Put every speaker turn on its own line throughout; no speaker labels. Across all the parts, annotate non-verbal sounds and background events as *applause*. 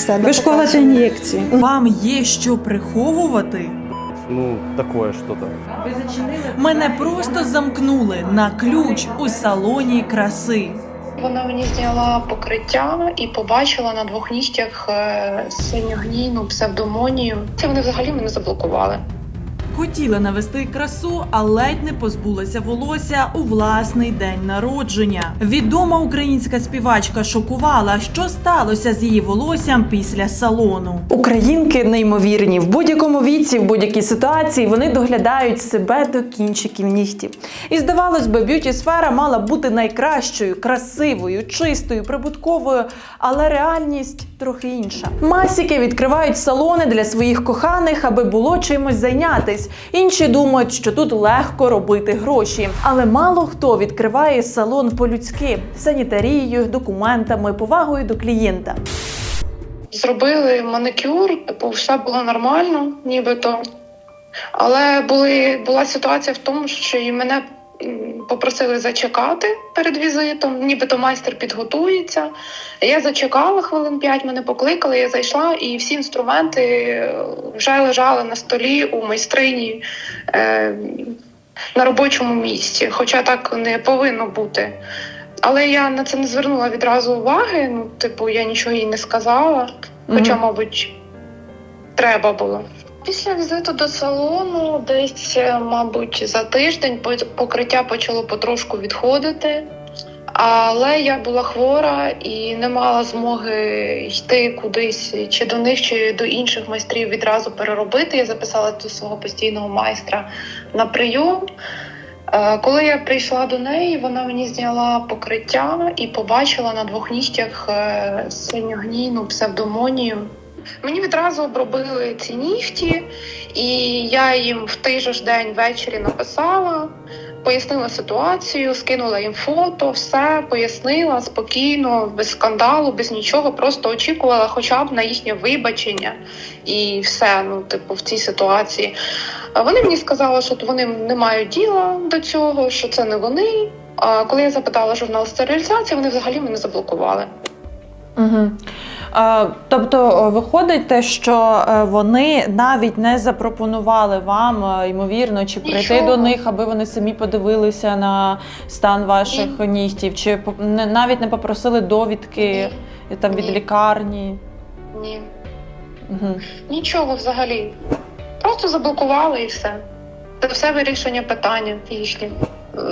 в себе.
Ви ж ін'єкції.
Вам є що приховувати?
Ну, такое что-то.
Мене просто замкнули на ключ у салоні краси.
Вона мені зняла покриття і побачила на двох нігтях е, синьогнійну псевдомонію. Це вони взагалі мене заблокували.
Хотіла навести красу, а ледь не позбулася волосся у власний день народження. Відома українська співачка шокувала, що сталося з її волоссям після салону.
Українки неймовірні в будь-якому віці, в будь-якій ситуації вони доглядають себе до кінчиків нігтів. І здавалось би, б'юті сфера мала бути найкращою, красивою, чистою, прибутковою, але реальність трохи інша. Масіки відкривають салони для своїх коханих, аби було чимось зайнятись. Інші думають, що тут легко робити гроші. Але мало хто відкриває салон по-людськи санітарією, документами, повагою до клієнта.
Зробили манікюр, типу, все було нормально, нібито. Але були, була ситуація в тому, що і мене попросили зачекати перед візитом, нібито майстер підготується. Я зачекала хвилин п'ять, мене покликали, я зайшла, і всі інструменти е, вже лежали на столі у майстрині е, на робочому місці, хоча так не повинно бути. Але я на це не звернула відразу уваги. Ну, типу, я нічого їй не сказала, хоча, мабуть, треба було. Після візиту до салону, десь, е, мабуть, за тиждень по- покриття почало потрошку відходити. Але я була хвора і не мала змоги йти кудись чи до них, чи до інших майстрів відразу переробити. Я записала до свого постійного майстра на прийом. Е, Коли я прийшла до неї, вона мені зняла покриття і побачила на двох нігтях е, синьогнійну псевдомонію. Мені відразу обробили ці нігті, і я їм в той же ж день ввечері написала, пояснила ситуацію, скинула їм фото, все пояснила спокійно, без скандалу, без нічого. Просто очікувала хоча б на їхнє вибачення і все. Ну, типу, в цій ситуації. Вони мені сказали, що вони не мають діла до цього, що це не вони. А коли я запитала журнал стерилізації, вони взагалі мене заблокували.
Угу. А, тобто виходить те, що е, вони навіть не запропонували вам, е, ймовірно, чи прийти
Нічого.
до них, аби вони самі подивилися на стан ваших
Ні.
нігтів, чи навіть не попросили довідки е, там від
Ні.
лікарні.
Ні,
Угу.
нічого взагалі. Просто заблокували і все. Це все вирішення питання їхнє.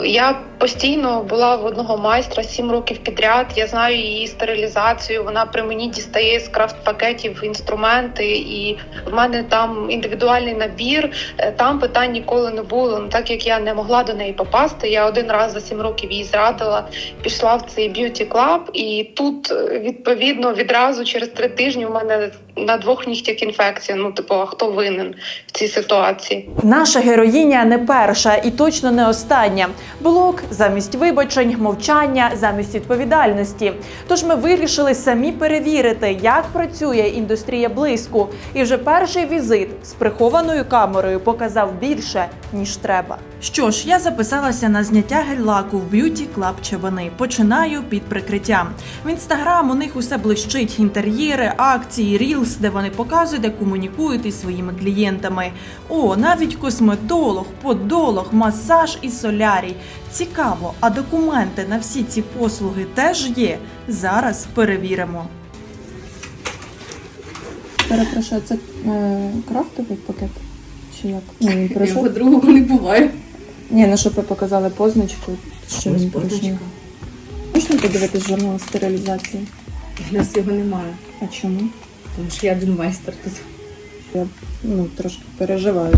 Я постійно була в одного майстра сім років підряд. Я знаю її стерилізацію. Вона при мені дістає з крафт-пакетів інструменти, і в мене там індивідуальний набір. Е, Там питань ніколи не було. Ну, так як я не могла до неї попасти, я один раз за сім років її зрадила, пішла в цей б'юті клаб, і тут е, відповідно відразу через три тижні у мене на двох нігтях інфекція. Ну, типу, а хто винен в цій ситуації?
Наша героїня не перша і точно не остання. Блок замість вибачень, мовчання замість відповідальності. Тож ми вирішили самі перевірити, як працює індустрія блиску. І вже перший візит з прихованою камерою показав більше ніж треба.
Що ж, я записалася на зняття гель-лаку в б'юті клаб Чабани. Починаю під прикриттям. В інстаграм у них усе блищить: інтер'єри, акції, рілс, де вони показують, де комунікують із своїми клієнтами. О, навіть косметолог, подолог, масаж і солярій. Цікаво, а документи на всі ці послуги теж є. Зараз перевіримо.
Перепрошую, це е, крафтовий пакет? Чи як? Ну, він *laughs*
Його другого не буває.
Ні, ну щоб ви показали позначку, що
Ось
він
позначка.
пройшов. Можна подивитись журнал стерилізації?
У нас його немає,
А чому?
тому що я один майстер тут.
Ну, трошки переживаю.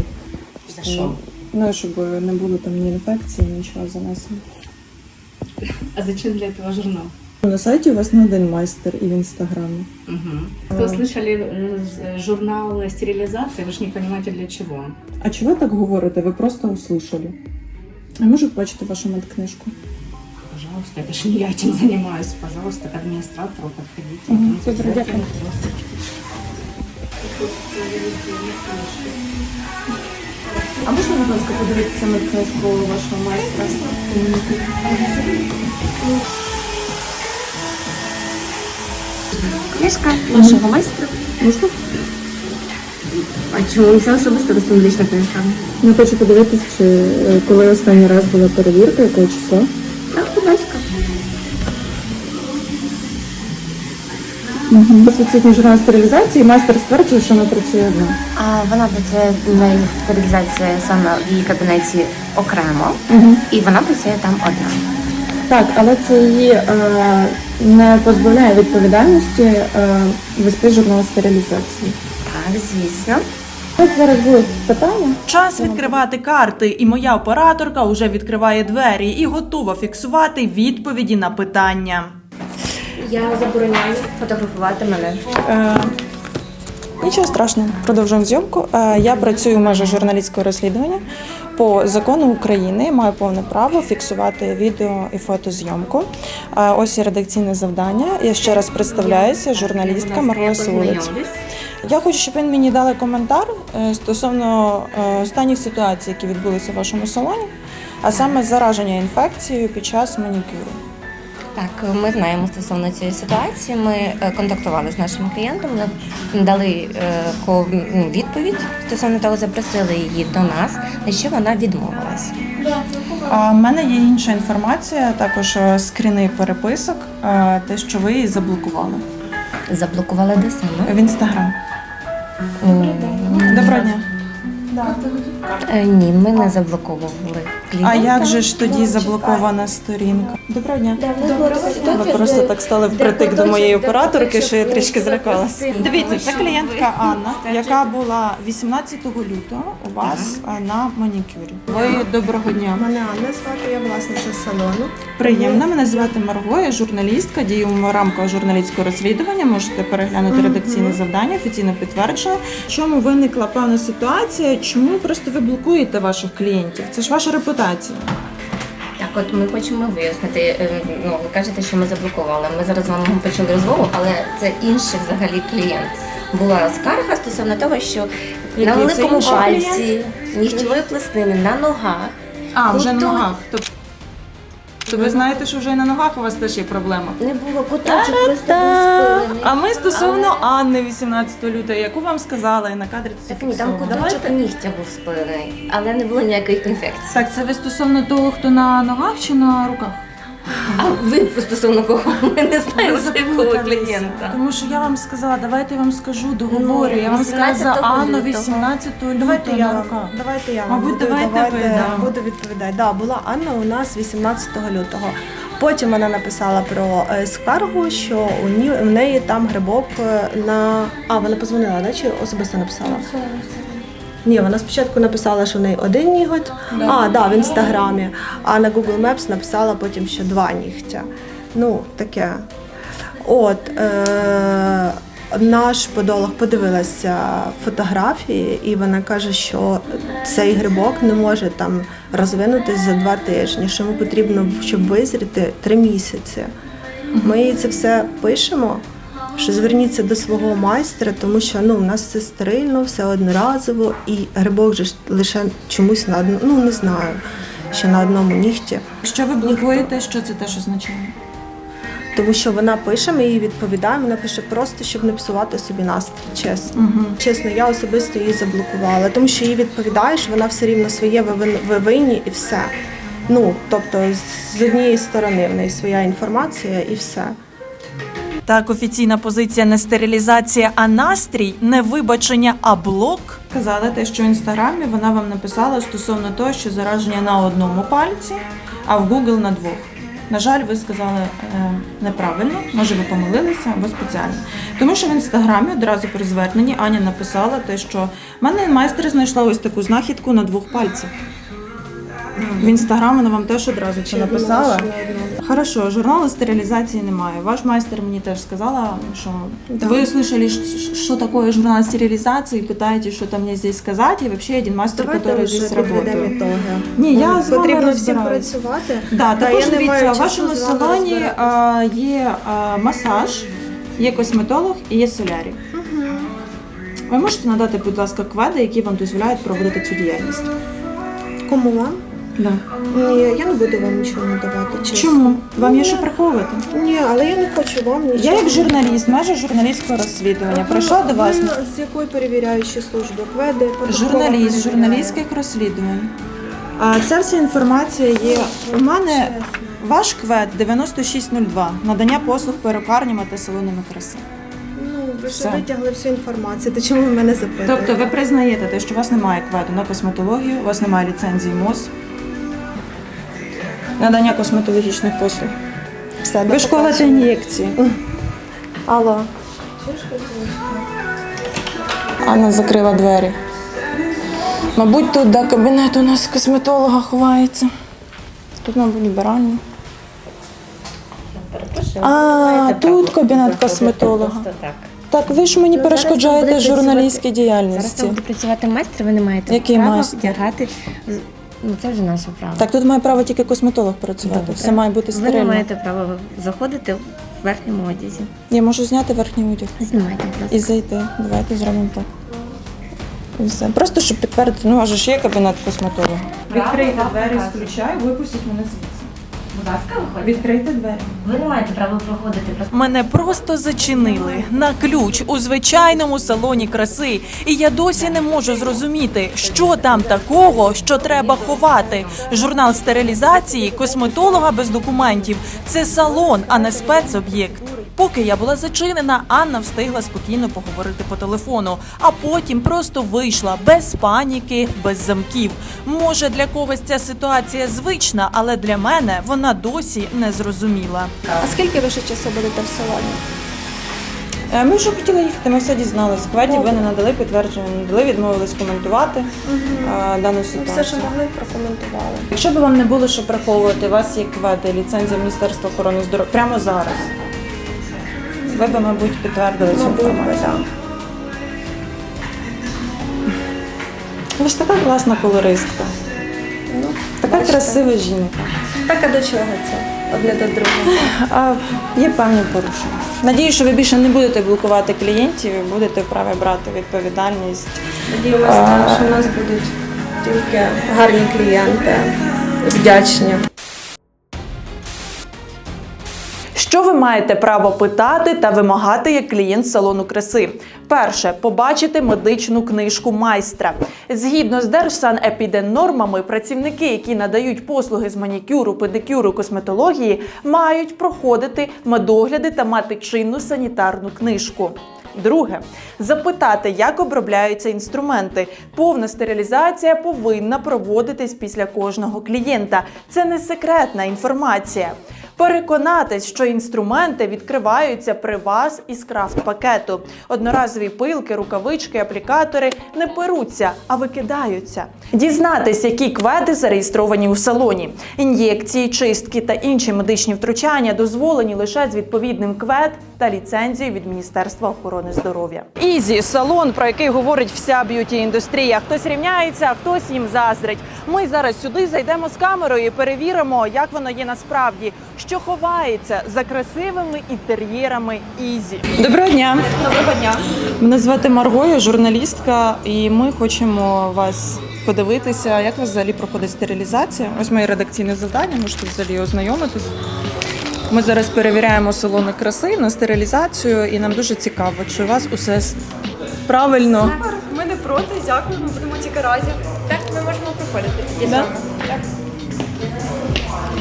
За що?
Ну, щоб не було там ні інфекції, нічого занесено.
А зачем для этого журнал?
На сайті у вас не один майстер і в інстаграмі.
Угу. Кто слышали э, з- журнал стерилизации, вы же не понимаете для чего.
А чого ви так говорите? Ви просто услышали. А можу побачити вашу медкнижку?
Пожалуйста, это же не я этим занимаюсь. Пожалуйста, к администратору подходите.
Мгм,
Ну,
супер,
задайте
дякую.
вопросы.
А можна, будь ласка, подивитися медкнижку вашого майстра?
Книжка нашого майстра. Можна? А чому це особисто косметична книжка?
Я хочу подивитися, чи е, коли останній раз була перевірка, якого числа.
Так, будь ласка.
У вас журнал стерилізації, майстер стверджує, що вона працює одна.
А вона працює на стерилізації саме в її кабінеті окремо,
Угу.
і вона працює там одна.
Так, але це її е, не позбавляє відповідальності е, вести журнал стерилізації.
Так, звісно.
Ось зараз будуть питання.
Час відкривати карти, і моя операторка вже відкриває двері і готова фіксувати відповіді на питання.
Я забороняю фотографувати мене.
Е, Нічого страшного, продовжуємо зйомку. Е, Я працюю в межах журналістського розслідування. По закону України маю повне право фіксувати відео і фотозйомку. Е, Ось і редакційне завдання. Я ще раз представляюся, журналістка Марго Сулиць. Я хочу, щоб він мені дали коментар е, стосовно е, останніх ситуацій, які відбулися в вашому салоні, а саме зараження інфекцією під час манікюру.
Так, ми знаємо стосовно цієї ситуації. Ми е, контактували з нашим клієнтом, дали м, відповідь стосовно того, запросили її до нас, на що вона відмовилась.
А в мене є інша інформація, також скріни переписок, те, що ви її заблокували
Заблокували де саме?
в інстаграм. Доброго дня.
Е, Ні, ми не заблоковували
А як же ж тоді заблокована сторінка? Доброго дня. Ви просто так стали впритик до моєї операторки, що я трішки зрякалася. Дивіться, це клієнтка Анна, яка була 18 лютого у вас е, на манікюрі. Ви доброго дня.
Мене Анна звати, я власниця салону.
Приємно, мене звати Марго, я журналістка, дію в рамках журналістського розслідування. Можете переглянути редакційне завдання, офіційно підтверджено. В Чому виникла певна ситуація? Чому просто ви блокуєте ваших клієнтів? Це ж ваша репутація.
Так, от ми хочемо вияснити. е, Ну, ви кажете, що ми заблокували. Ми зараз з вами почали розмову, але це інший взагалі клієнт. Була скарга стосовно того, що на
Який це
великому
інший
пальці, нігтєвої пластини, на ногах.
А, вже на ногах. Тобто то ви знаєте, що вже і на ногах у вас теж є проблема.
Не було куточок, просто був спилений.
А ми стосовно Анни 18 лютого, яку вам сказала і на кадрі це
Так ні, там куточок нігтя був спилений, але не було ніяких інфекцій.
Так, це ви стосовно того, хто на ногах чи на руках?
А ви стосовно кого? Ми не знаємо за якого клієнта.
Тому що я вам сказала, давайте я вам скажу, договорю.
Ну,
я вам сказала за
18
Анну 18 лютого
Давайте я вам, давайте я вам
Мабуть,
буду,
давайте
давайте,
ви, да.
буду відповідати. Да, була Анна у нас 18 лютого. Потім вона написала про е, скаргу, що у, ні, у неї там грибок е, на. А, вона позвонила, да? чи особисто написала? Ні, вона спочатку написала, що в неї один ніготь, а, да, в інстаграмі. А на Google Maps написала потім, що два нігтя. Ну, таке. От е- наш подолог подивилася фотографії, і вона каже, що цей грибок не може там розвинутись за два тижні, що йому потрібно, щоб визріти три місяці. Ми їй це все пишемо. Що зверніться до свого майстра, тому що ну у нас все стерильно, все одноразово, і грибок же ж лише чомусь на одну, ну не знаю, що на одному нігті.
Якщо ви блокуєте, що це теж означає?
Тому що вона пише, ми їй відповідаємо. Вона пише просто, щоб не псувати собі настрій. Чесно,
Угу.
чесно, я особисто її заблокувала, тому що їй відповідаєш, вона все рівно своє ви винні і все. Ну тобто, з однієї сторони в неї своя інформація і все.
Так, офіційна позиція не стерилізація, а настрій, не вибачення, а блок.
Казали те, що в інстаграмі вона вам написала стосовно того, що зараження на одному пальці, а в Google на двох. На жаль, ви сказали е, неправильно, може ви помилилися або спеціально. Тому що в інстаграмі одразу при зверненні Аня написала те, що в мене майстер знайшла ось таку знахідку на двох пальцях. В інстаграм вона вам теж одразу це написала. Хорошо, журналу стерилізації немає. Ваш майстер мені теж сказала, що вы услышали, ш- что такое журнал стерилизации, пытаетесь что-то мне здесь сказать, и вообще один мастер,
Давайте
который
вже
здесь
підведемо
работает.
ітоги.
Ні, я з вами
потрібно всім
розбираюсь.
працювати.
Да,
Та
також
я не
дивіться,
маю
в вашому
часу з вами
салоні
розбиратись.
а, є а, масаж, є косметолог і є солярій. Ви можете надати, будь ласка, кведи, які вам дозволяють проводити цю діяльність?
Кому вам?
Да.
Ні, я не буду вам нічого надавати. Чесно.
Чому? Вам є що приховувати?
Ні, але я не хочу вам нічого.
Я як журналіст, майже журналістського розслідування, прийшла до вас.
Ви з якої перевіряючої служби? КВЕДи,
Журналіст, журналістських розслідувань. А ця вся інформація є. У мене ваш квет 9602. Надання послуг перукарнями та салонами краси.
Ну, ви
Все.
ж витягли всю інформацію, то чому ви мене запитуєте?
Тобто ви признаєте те, що у вас немає квету на косметологію, у вас немає ліцензії МОЗ. Надання косметологічних послуг.
Все,
Ви ж ін'єкції.
Алло.
Анна закрила двері. Мабуть, тут да, кабінет у нас косметолога ховається. Тут, мабуть, вбиральня. А, тут кабінет косметолога.
Так.
Ви ж мені
Ну,
перешкоджаєте журналістській
Зараз там
діяльності.
буде працювати майстер, ви не маєте
Який
права
майстер?
вдягати. Ну, це вже наше право.
Так, тут має право тільки косметолог працювати.
Добре.
Все має бути
Ви не маєте права заходити в верхньому одязі.
Я можу зняти верхній одяг
Знімайте, будь ласка.
і зайти. Давайте зробимо так. І все. Просто щоб підтвердити, ну, аж ж є кабінет косметолога. Відкрийте двері з ключа і випустіть мене звідси.
Будь ласка, виходьте.
Відкрийте двері.
Ви не маєте права проходити. Просто
Мене просто зачинили на ключ у звичайному салоні краси, і я досі не можу зрозуміти, що там такого, що треба ховати. Журнал стерилізації, косметолога без документів. Це салон, а не спецоб'єкт. Поки я була зачинена, Анна встигла спокійно поговорити по телефону, а потім просто вийшла без паніки, без замків. Може, для когось ця ситуація звична, але для мене вона досі не зрозуміла.
А скільки ви ще часу будете в салоні?
Е, Ми вже хотіли їхати, ми все дізналися. Кведі ви не надали підтвердження, не надали, відмовились коментувати е, дану
Ну, все, що могли, прокоментували.
Якщо б вам не було що приховувати, у вас є кведи, ліцензія Міністерства охорони здоров'я прямо зараз. Ви б, мабуть, підтвердили цю інформацію. Ви ж така класна колористка.
Ну,
Така
бачите.
красива жінка.
Так, а до чого це? Одне до другого.
А є певні порушення. Надію, що ви більше не будете блокувати клієнтів і будете вправі брати відповідальність.
Надіємося, що у нас будуть тільки гарні клієнти, вдячні.
Що ви маєте право питати та вимагати як клієнт салону краси? Перше побачити медичну книжку майстра. Згідно з Держсанепіденнормами, працівники, які надають послуги з манікюру, педикюру, косметології, мають проходити медогляди та мати чинну санітарну книжку. Друге запитати, як обробляються інструменти. Повна стерилізація повинна проводитись після кожного клієнта. Це не секретна інформація. Переконатись, що інструменти відкриваються при вас із крафт-пакету. Одноразові пилки, рукавички, аплікатори не перуться, а викидаються. Дізнатись, які кведи зареєстровані у салоні. Ін'єкції, чистки та інші медичні втручання дозволені лише з відповідним квед та ліцензією від Міністерства охорони здоров'я. Ізі салон, про який говорить вся б'юті індустрія. Хтось рівняється, а хтось їм заздрить. Ми зараз сюди зайдемо з камерою і перевіримо, як воно є насправді, що ховається за красивими інтер'єрами Ізі.
Доброго дня. Доброго дня. Мене звати Марго, я журналістка, і ми хочемо вас подивитися, як у вас взагалі проходить стерилізація. Ось моє редакційне завдання, можете взагалі ознайомитись. Ми зараз перевіряємо салони краси на стерилізацію, і нам дуже цікаво, чи у вас усе правильно.
Ми не проти, дякуємо, будемо тільки раді. Так, ми можемо приходити.
Да?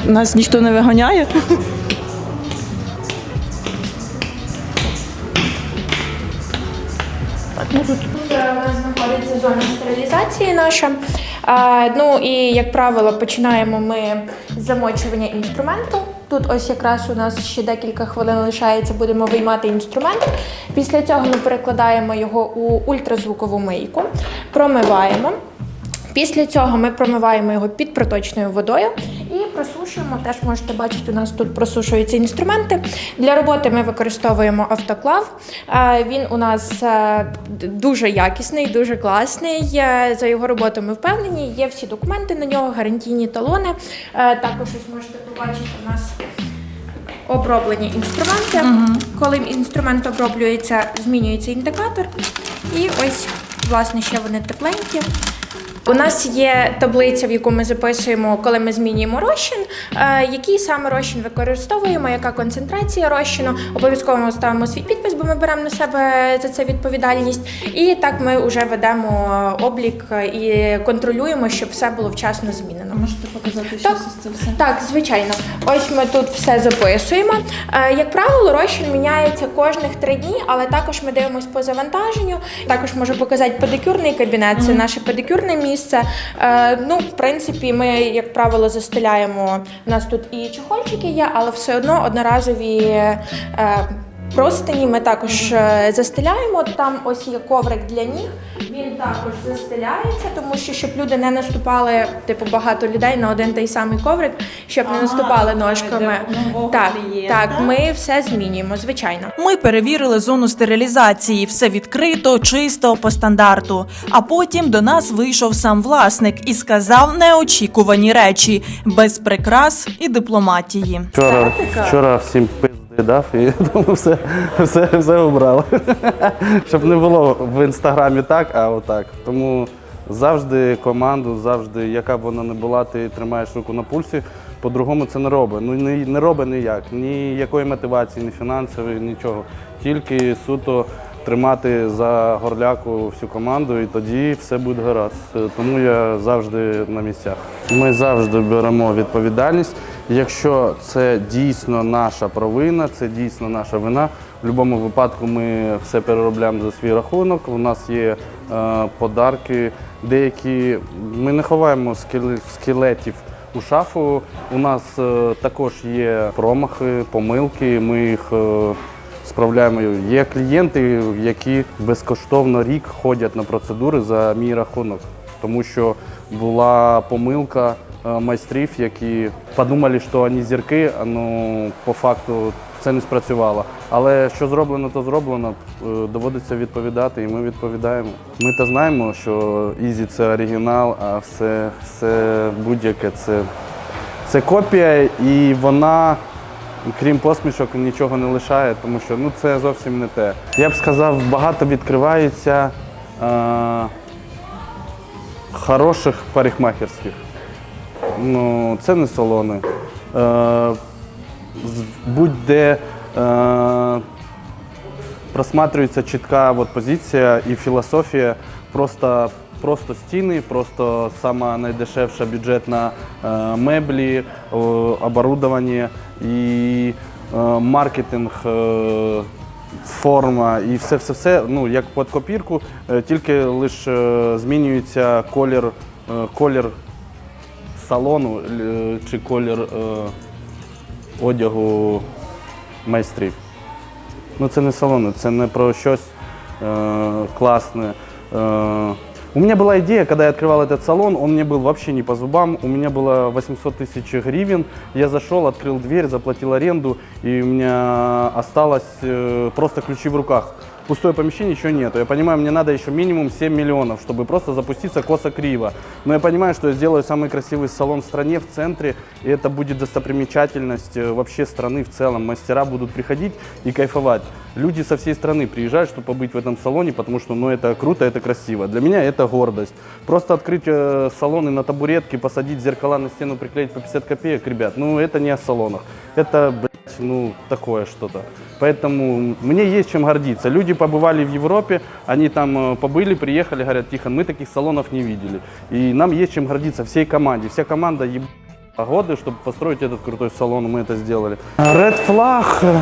Нас ніхто не виганяє.
знаходиться зона стерилізації наша. Ну і як правило, починаємо ми з замочування інструменту. Тут ось якраз у нас ще декілька хвилин лишається, будемо виймати інструмент. Після цього ми перекладаємо його у ультразвукову мийку, промиваємо. Після цього ми промиваємо його під проточною водою і просушуємо. Теж можете бачити, у нас тут просушуються інструменти. Для роботи ми використовуємо автоклав. Е, Він у нас е, дуже якісний, дуже класний. Е, За його роботу ми впевнені. Є всі документи на нього, гарантійні талони. Також ось можете побачити у нас. Оброблені інструменти. Коли інструмент оброблюється, змінюється індикатор. І ось, власне, ще вони тепленькі. У нас є таблиця, в яку ми записуємо, коли ми змінюємо розчин, е, який саме розчин використовуємо, яка концентрація розчину. Обов'язково ми ставимо свій підпис, бо ми беремо на себе за це відповідальність. І так ми вже ведемо облік і контролюємо, щоб все було вчасно змінено.
Можете показати
Так.
щось це все?
Так, звичайно. Ось ми тут все записуємо. Е, як правило, розчин міняється кожних три дні, але також ми дивимося по завантаженню. Також можу показати педикюрний кабінет, це наше педикюрне місце. Е, ну, в принципі, ми, як правило, застеляємо. У нас тут і чохольчики є, але все одно одноразові. Простині ми також е, застеляємо. Там ось є коврик для ніг. Він також застеляється, тому що щоб люди не наступали, типу багато людей на один той самий коврик, щоб не наступали ножками. Так, так, ми все змінюємо, звичайно.
Ми перевірили зону стерилізації, все відкрито, чисто, по стандарту. А потім до нас вийшов сам власник і сказав неочікувані речі без прикрас і дипломатії.
Вчора, вчора всім пизди дав і *laughs* тому все, все, все обрали. *laughs* Щоб не було в інстаграмі так, а отак. Тому завжди команду, завжди, яка б вона не була, ти тримаєш руку на пульсі. По-другому це не робить. Ну не, не робить ніяк. Ніякої мотивації, ні фінансової, нічого. Тільки суто тримати за горляку всю команду, і тоді все буде гаразд. Тому я завжди на місцях. Ми завжди беремо відповідальність. Якщо це дійсно наша провина, це дійсно наша вина. В будь-якому випадку ми все переробляємо за свій рахунок. У нас є е, подарки, деякі ми не ховаємо скеле- скелетів у шафу. У нас е, також є промахи, помилки. Ми їх е, справляємо. Є клієнти, які безкоштовно рік ходять на процедури за мій рахунок, тому що була помилка майстрів, які подумали, що вони зірки, ну по факту це не спрацювало. Але що зроблено, то зроблено. Е, Доводиться відповідати, і ми відповідаємо. Ми то знаємо, що Ізі це оригінал, а все, все будь-яке це, це копія, і вона крім посмішок, нічого не лишає, тому що ну, це зовсім не те. Я б сказав, багато відкривається е, хороших парикмахерських. Ну, це не салони. Е, будь-де е, просматрюється чітка от, позиція і філософія. Просто, просто стіни, просто сама найдешевша бюджетна е, меблі, о, оборудовання і е, маркетинг. Е, Форма і все, все, все, ну як під копірку, е, тільки лише е, змінюється колір, е, колір салону е, чи колір е, одягу майстрів. Ну це не салони, це не про щось е, класне. Е, у меня была идея, когда я открывал этот салон, он мне был вообще не по зубам. У меня было 800 тысяч гривен. Я зашел, открыл дверь, заплатил аренду, и у меня осталось э, просто ключи в руках. Пустое помещение еще нету. Я понимаю, мне надо еще минимум 7 миллионов, чтобы просто запуститься косо-криво. Но я понимаю, что я сделаю самый красивый салон в стране, в центре, и это будет достопримечательность э, вообще страны в целом. Мастера будут приходить и кайфовать. Люди со всей страны приезжают, чтобы побыть в этом салоне, потому что ну, это круто, это красиво. Для меня это гордость. Просто открыть э, салоны на табуретке, посадить зеркала на стену, приклеить по 50 копеек, ребят, ну это не о салонах. Это, блядь, ну такое что-то. Поэтому мне есть чем гордиться. Люди побывали в Европе, они там э, побыли, приехали, говорят, Тихон, мы таких салонов не видели. И нам есть чем гордиться всей команде. Вся команда еб... годы, чтобы построить этот крутой салон, мы это сделали. Red Flag е,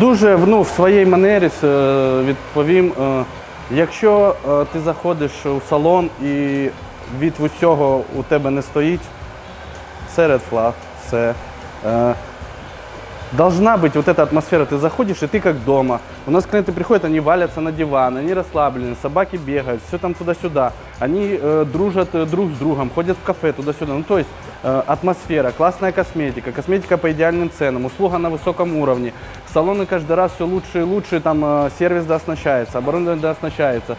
дуже ну, в своїй манері е, відповім. е, Якщо е, ти заходиш у салон і від усього у тебе не стоїть, це Red Flag, все. Е, Должна быть вот эта атмосфера. Ты заходишь, и ты как дома. У нас клиенты приходят, они валятся на диван, они расслаблены, собаки бегают, все там туда-сюда. Они э, дружат э, друг с другом, ходят в кафе туда-сюда. Ну, то есть э, атмосфера, классная косметика, косметика по идеальным ценам, услуга на высоком уровне. Салоны каждый раз все лучше и лучше, там э, сервис дооснащается, оборудование дооснащается.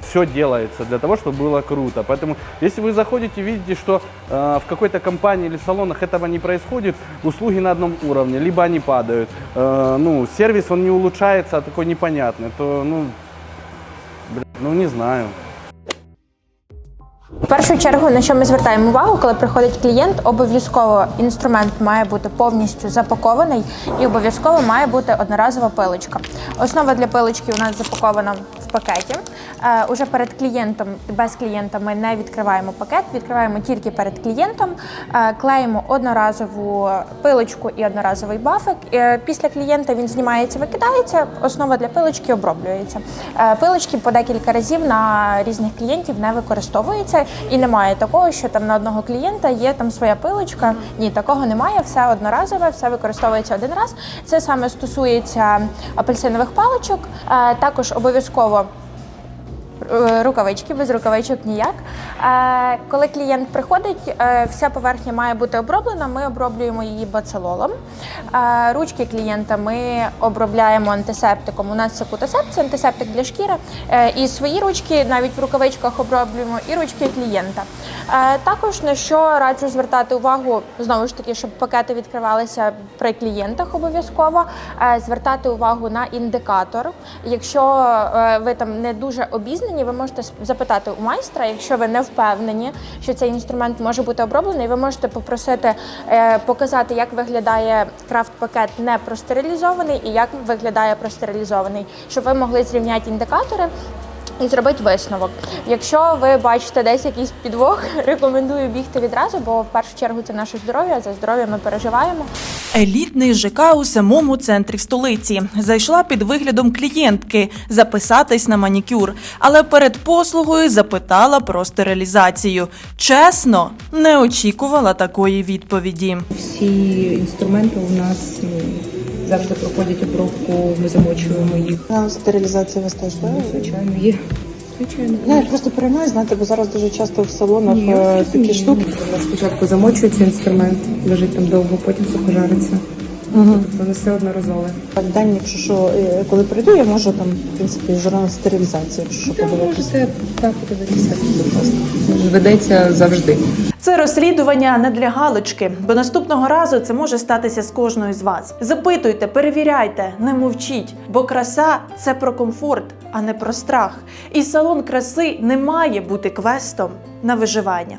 все делается для того, чтобы было круто. Поэтому, если вы заходите и видите, что э, в какой-то компании или салонах этого не происходит, услуги на одном уровне, либо они падают, э, ну, сервис он не улучшается, а такой непонятный, то, ну, блядь, ну не знаю.
В першу чергу, на що ми звертаємо увагу, коли приходить клієнт, обов'язково інструмент має бути повністю запакований і обов'язково має бути одноразова пилочка. Основа для пилочки у нас запакована в пакеті. Е, уже перед клієнтом, без клієнта ми не відкриваємо пакет, відкриваємо тільки перед клієнтом, е, клеїмо одноразову пилочку і одноразовий бафик. Е, Після клієнта він знімається, викидається, основа для пилочки оброблюється. Пилочки по декілька разів на різних клієнтів не використовуються і немає такого, що там на одного клієнта є там своя пилочка. Ні, такого немає, все одноразове, все використовується один раз. Це саме стосується апельсинових паличок. Також обов'язково рукавички, без рукавичок ніяк. Е, Коли клієнт приходить, е, вся поверхня має бути оброблена. Ми оброблюємо її бацилолом. Е, Ручки клієнта ми обробляємо антисептиком. У нас це кутасепт, це антисептик для шкіри. Е, І свої ручки навіть в рукавичках оброблюємо, і ручки клієнта. Е, Також на що раджу звертати увагу знову ж таки, щоб пакети відкривалися при клієнтах обов'язково. Е, Звертати увагу на індикатор. Якщо е, ви там не дуже обізнані, ви можете запитати у майстра. Якщо ви не впевнені, що цей інструмент може бути оброблений, ви можете попросити е, показати, як виглядає крафт-пакет не простерилізований і як виглядає простерилізований, щоб ви могли зрівняти індикатори. І зробити висновок. Якщо ви бачите десь якийсь підвох, *laughs* рекомендую бігти відразу, бо в першу чергу це наше здоров'я. За здоров'я ми переживаємо.
Елітний ЖК у самому центрі столиці зайшла під виглядом клієнтки записатись на манікюр, але перед послугою запитала про стерилізацію. Чесно, не очікувала такої відповіді.
Всі інструменти у нас ну, завжди проходять обробку, ми замочуємо їх.
А стерилізація вас теж
так? Звичайно, є. Звичайно.
Я просто переймаю, знаєте, бо зараз дуже часто в салонах
Ні,
е, такі штуки.
Спочатку замочується інструмент, лежить там довго, потім сухо жариться. Тобто не все одноразове.
День, якщо що, е, коли прийду, я можу там, в принципі, журнал стерилізації, якщо що подивитися.
можете так подивитися, будь ласка. Ведеться завжди.
Це розслідування не для галочки, бо наступного разу це може статися з кожною з вас. запитуйте, перевіряйте, не мовчіть, бо краса це про комфорт, а не про страх. І салон краси не має бути квестом на виживання.